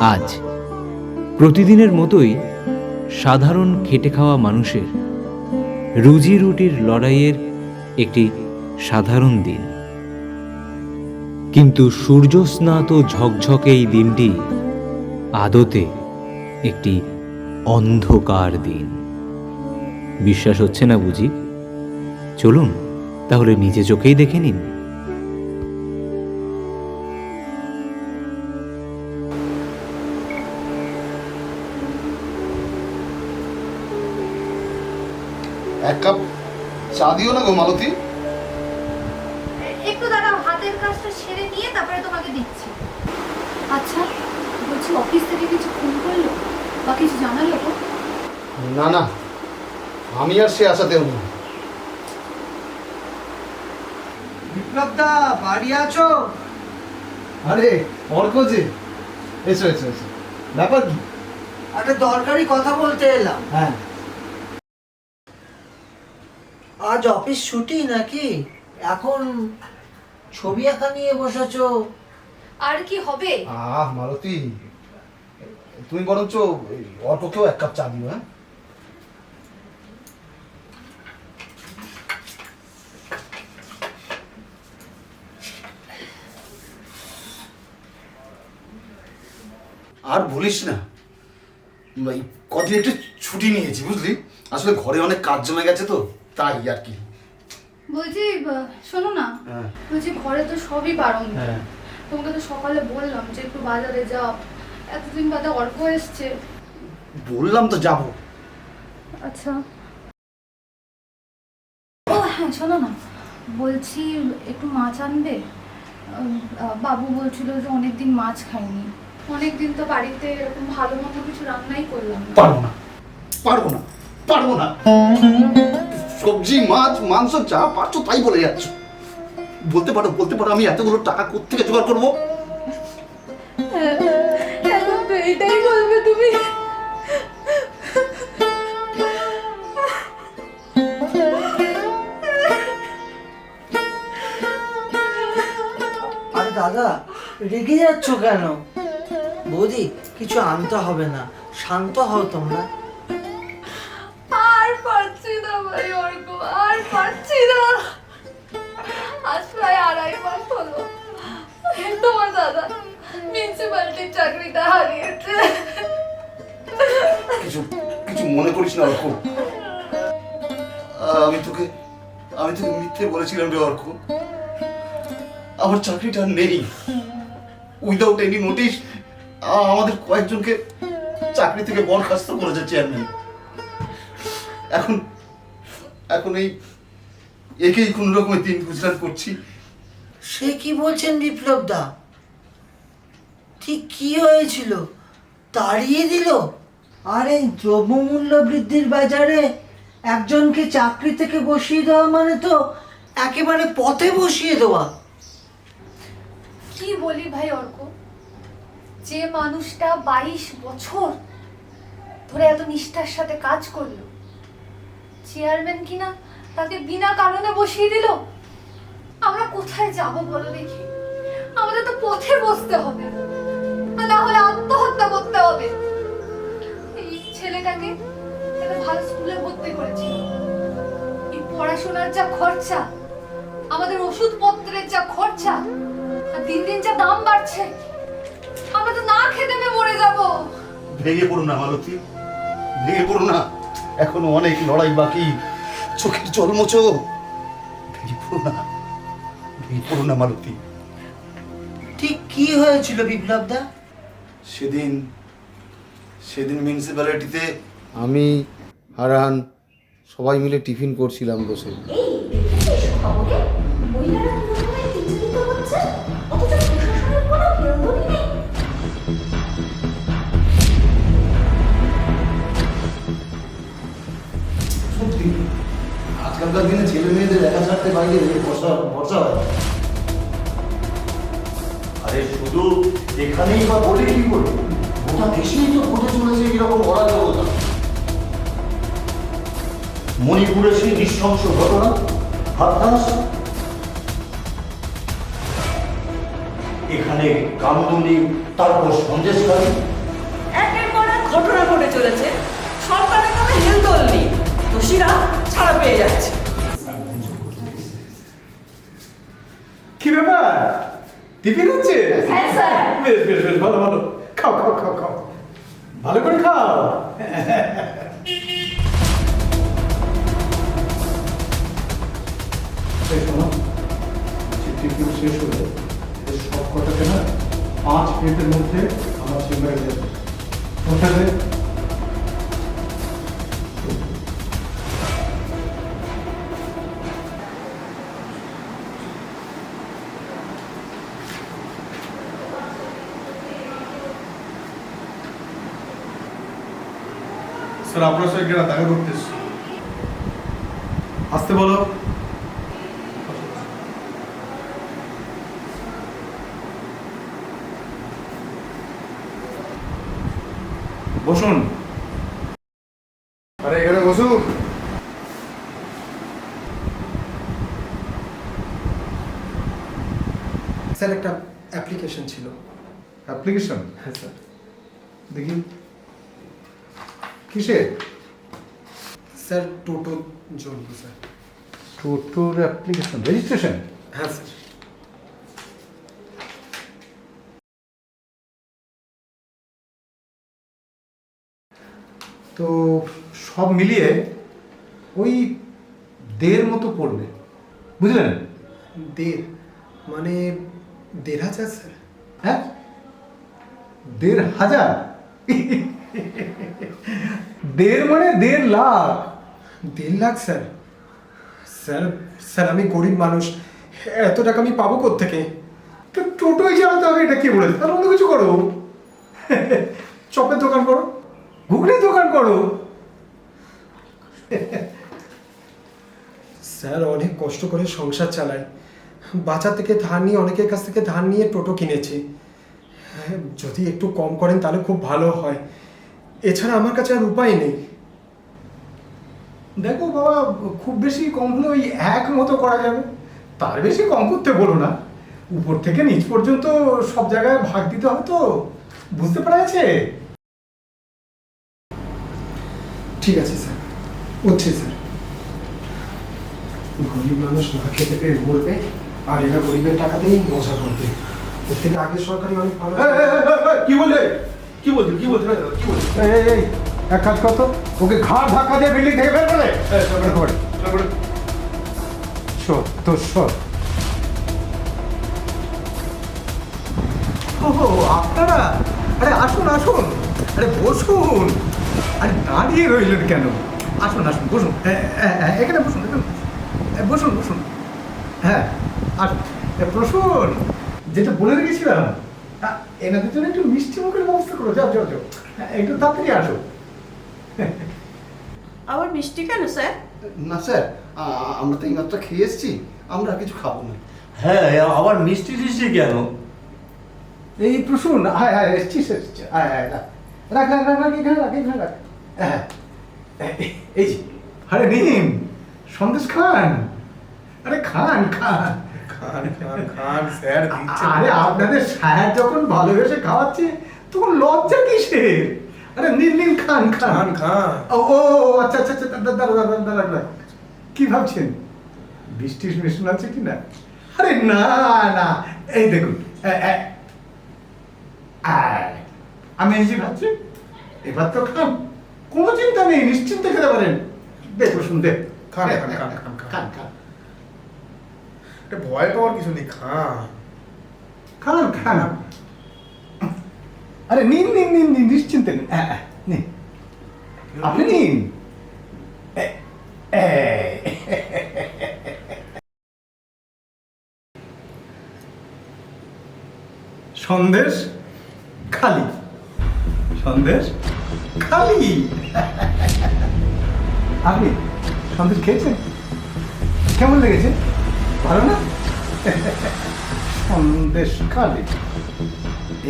আজ। প্রতিদিনের মতোই সাধারণ খেটে খাওয়া মানুষের রুজি রুটির লড়াইয়ের একটি সাধারণ দিন। কিন্তু সূর্যস্নাত ঝকঝকে এই দিনটি আদতে একটি অন্ধকার দিন। বিশ্বাস হচ্ছে না বুঝি? চলুন, তাহলে নিজে চোখেই দেখে নিন। দিও না গো মালতী? একটু দাঁড়াও হাতের কাজটা সেরে নিয়ে তারপরে তোমাকে দিচ্ছি। আচ্ছা বলছি অফিস থেকে কিছু ফোন করল? বা কিছু জানালো তো? না না আমি আর সে আশাতেও না। বিপ্লবদা বাড়ি আছো? আরে অর্ক যে। এসো এসো এসো। ব্যাপার কি? একটা দরকারি কথা বলতে এলাম। হ্যাঁ। আজ অফিস ছুটি নাকি? এখন ছবি আঁকা নিয়ে বসেছো। আর কি হবে? আহ মালতী তুমি বরঞ্চ অর্ককেও এক কাপ চা দিও হ্যাঁ? আর বলিস না কদিন একটু ছুটি নিয়েছি বুঝলি? আসলে ঘরে অনেক কাজ জমে গেছে তো। তাই আর কি বলছি শোনো না। হ্যাঁ। বলছি ঘরে তো সবই হ্যাঁ। তোমাকে তো সকালে বললাম যে একটু বাজারে যাও। এতদিন বাদে অর্ক এসছে। বললাম তো যাব। আচ্ছা। ও হ্যাঁ শোনো না। বলছি একটু মাছ আনবে? বাবু বলছিল যে অনেকদিন মাছ খাইনি। অনেকদিন তো বাড়িতে এরকম ভালো মতো কিছু রান্নাই করলাম পারব না। পারব না। পারব না। সবজি মাছ মাংস যা পারছ তাই বলে যাচ্ছ। বলতে পারো বলতে পারো আমি এতগুলো টাকা কোত্থেকে জোগাড় করব? এটাই বলবে তুমি। আরে দাদা রেগে যাচ্ছ কেন? বৌদি কিছু আনতে হবে না। শান্ত হও তোমরা। পারছি না ভাই আর পারছি না আজ প্রায় আড়াই মাস হলো। তোমার দাদা চাকরিটা হারিয়েছে। কিছু কিছু মনে করিস না, অর্ক। আমি তোকে আমি তোকে মিথ্যে বলেছিলাম রে, অর্ক। আমার চাকরিটা নেই। উইদাউট এনি নোটিশ আমাদের কয়েকজনকে চাকরি থেকে বরখাস্ত করেছে চেয়ারম্যান এখন এখন এই একেই কোন রকমের দিন গুজরাট করছি। সে কি বলছেন বিপ্লব দা? ঠিক কি হয়েছিল? তাড়িয়ে দিল? আরে দ্রব্যমূল্য বৃদ্ধির বাজারে একজনকে চাকরি থেকে বসিয়ে দেওয়া মানে তো একেবারে পথে বসিয়ে দেওয়া। কি বলি ভাই অর্ক? যে মানুষটা বাইশ বছর ধরে এত নিষ্ঠার সাথে কাজ করল চেয়ারম্যান কিনা তাকে বিনা কারণে বসিয়ে দিল? আমরা কোথায় যাব বলো দেখি? আমাদের তো পথে বসতে হবে। না হলে আত্মহত্যা করতে হবে। এই ছেলেটাকে একটা ভালো স্কুলে ভর্তি করেছিল এই পড়াশোনার যা খরচা, আমাদের ওষুধপত্রের যা খরচা, আর দিন দিন যা দাম বাড়ছে, আমরা তো না খেতে পেয়ে মরে যাব। ভেঙে পড়ো না মালতী ভেঙে পড়ো না। এখনও অনেক লড়াই বাকি চোখের জল মোচো ভেঙে পড়ো না ভেঙে পড়ো না মালতী ঠিক কি হয়েছিল বিপ্লবদা সেদিন সেদিন মিউনিসিপ্যালিটিতে আমি হারান সবাই মিলে টিফিন করছিলাম বসে সত্যি। আজকালকার দিনে ছেলে মেয়েদের একা ছাড়তে বাইরে বর্ষা বর্ষা হয়। আরে শুধু এখানেই বা বলে কি করে গোটা দেশেই তো ঘটে চলেছে এরকম অরাজকতা। মণিপুরের সেই নৃশংস ঘটনা হাততাস এখানে কামদুনি তারপর সন্দেশকারী ঘটনা ঘটে চলেছে। সরকারের কোনো হেলদোল নেই। দোষীরা ছাড়া পেয়ে যাচ্ছে। কি ব্যাপার? টিফিন হচ্ছে? হ্যাঁ বেশ বেশ বেশ ভালো ভালো। খাও খাও খাও খাও। ভালো করে খাও। টিফিন শেষ হলে সব কটাকে না পাঁচ মিনিটের মধ্যে আমার চেম্বারে যাবে ওঠাবে স্যার আপনার সঙ্গে একটা দেখা করতে এসেছি। আসতে বলো। বসুন। আরে এখানে বসুন। স্যার একটা অ্যাপ্লিকেশন ছিল। অ্যাপ্লিকেশন? হ্যাঁ স্যার। দেখি। কিসে? স্যার টোটো জন্য স্যার। টোটোর অ্যাপ্লিকেশন রেজিস্ট্রেশন হ্যাঁ স্যার। তো সব মিলিয়ে ওই দেড় মতো পড়বে। বুঝলেন? দেড়? মানে দেড় হাজার স্যার। হ্যাঁ? দেড় হাজার? দেড় মানে দেড় লাখ। দেড় লাখ স্যার। স্যার স্যার আমি গরিব মানুষ। এত টাকা আমি পাবো কোত্থেকে? তো টোটোই চালাতে হবে এটা কে বলেছে? তাহলে অন্য কিছু করো। চপের দোকান করো। ঘুগনির দোকান করো। স্যার অনেক কষ্ট করে সংসার চালাই। বাচ্চা থেকে ধার নিয়ে অনেকের কাছ থেকে ধার নিয়ে টোটো কিনেছি। হ্যাঁ, যদি একটু কম করেন তাহলে খুব ভালো হয়। এছাড়া আমার কাছে আর উপায় নেই। দেখো বাবা, খুব বেশি কম হলে ওই এক মতো করা যাবে। তার বেশি কম করতে বলো না। উপর থেকে নিচ পর্যন্ত সব জায়গায় ভাগ দিতে হবে তো। বুঝতে পারা যাচ্ছে ঠিক আছে স্যার। হচ্ছে স্যার। গরিব মানুষ না খেতে পেয়ে বলবে আর এরা গরিবের টাকা দিয়েই মজা করবে। ওর থেকে আগে সরকারি অনেক ভালো কি বললে? কি বলছেন কি বলছেন? কি বলছেন? এই এই, এক কাজ করতো ওকে ঘাড় ধাক্কা দিয়ে বিল্ডিং থেকে বের করে শোন তো শোন। ওহো আপনারা? আরে আসুন আসুন। আরে বসুন। আরে দাঁড়িয়ে রইলেন কেন? আসুন আসুন বসুন। এখানে বসুন বসুন। বসুন বসুন। হ্যাঁ আসুন। এ, বসুন। যেটা বলে রেখেছিলাম এনাদের জন্য একটু মিষ্টি মুখের ব্যবস্থা করো। যাও যাও যাও। হ্যাঁ, একটু তাড়াতাড়ি আসো। আবার মিষ্টি কেন স্যার? না স্যার আমরা তো এইমাত্র খেয়ে এসেছি। আমরা আর কিছু খাব না। হ্যাঁ আবার মিষ্টি টিষ্টি কেন? এই প্রসূন আয় আয় এসছিস এসছিস। আয় আয় রাখ। রাখ রাখ রাখ রাখ এখানে রাখ এখানে রাখ। হ্যাঁ এই- এই যে আরে নিন সন্দেশ খান। আরে খান খান। খান খান খান স্যার আরে আপনাদের সাহেব যখন ভালোবেসে খাওয়াচ্ছে তখন লজ্জা কিসের? আরে খান খান। খান ও আচ্ছা আচ্ছা আচ্ছা দাঁড়া দাঁড়া দাঁড়া দাঁড়া দাঁড়া কি ভাবছেন? বৃষ্টির মিশন আছে কি না? আরে না না। এই দেখুন আমি এই যে ভাবছি এবার তো খান। কোনো চিন্তা নেই নিশ্চিন্তে খেতে পারেন। দেখ খান, খান, খান, খান। খান খান। ভয় পাওয়ার কিছু নেই, খান। খান আরে, নিন নিন নিন নিন, নিশ্চিন্তে নিন। নিন আপনি নিন। সন্দেশ খালি। সন্দেশ খালি। আপনি সন্দেশ খেয়েছেন? কেমন লেগেছে? ভালো না? সন্দেশ খালি।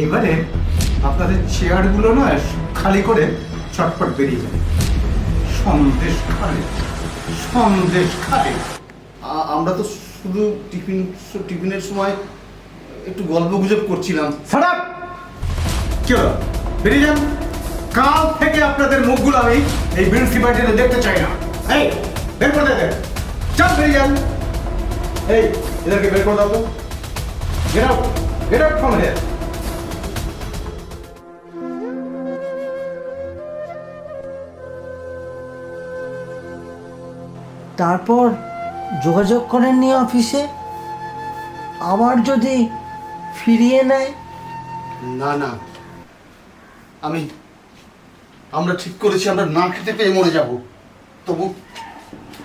এইবারে আপনাদের চেয়ারগুলো না খালি করে চটপট বেরিয়ে যাবে। সন্দেশ খালি সন্দেশ খালি। আমরা তো শুধু টিফিন টিফিনের সময় একটু গল্প গুজব করছিলাম। সারাপ কি হলো? বেরিয়ে যান। কাল থেকে আপনাদের মুখগুলো আমি এই মিউনিসিপ্যালিটিতে দেখতে চাই না। এই বের করে দেন চাপ বেরিয়ে যান। এই এদেরকে বের করে দাও তো। Get out get out from here তারপর যোগাযোগ করেননি অফিসে? আবার যদি ফিরিয়ে নেয়? না না। আমি আমরা ঠিক করেছি আমরা না খেতে পেয়ে মরে যাব। তবু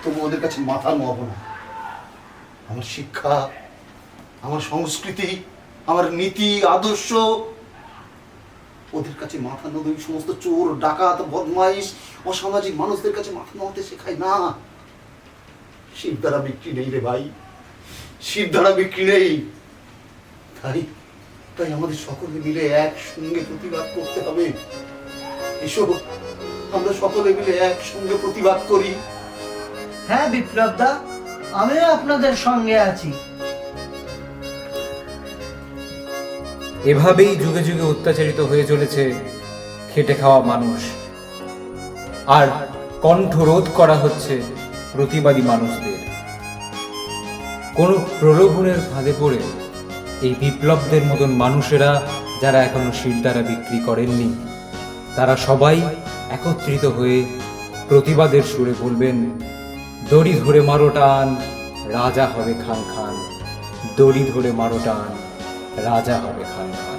তবু ওদের কাছে মাথা নোয়াবো না। আমার শিক্ষা, আমার সংস্কৃতি, আমার নীতি, আদর্শ। ওদের কাছে মাথা ওই সমস্ত চোর, ডাকাত, বদমাইশ, অসামাজিক মানুষদের কাছে মাথা নোয়াতে শেখায় না। শিব দ্বারা বিক্রি নেই রে ভাই। শিব দ্বারা বিক্রি নেই। তাই তাই আমাদের সকলে মিলে একসঙ্গে প্রতিবাদ করতে হবে। এসব আমরা সকলে মিলে একসঙ্গে প্রতিবাদ করি। হ্যাঁ বিপ্লব দা। আমিও আপনাদের সঙ্গে আছি। এভাবেই যুগে যুগে অত্যাচারিত হয়ে চলেছে খেটে খাওয়া মানুষ। আর কণ্ঠরোধ করা হচ্ছে প্রতিবাদী মানুষদের। কোনো প্রলোভনের ফাঁদে পড়ে এই বিপ্লবদের মতন মানুষেরা যারা এখনও শিরদারা বিক্রি করেননি, তারা সবাই একত্রিত হয়ে প্রতিবাদের সুরে বলবেন দড়ি ধরে মারো টান, রাজা হবে খান খান। দড়ি ধরে মারো টান, রাজা হবে খান খান।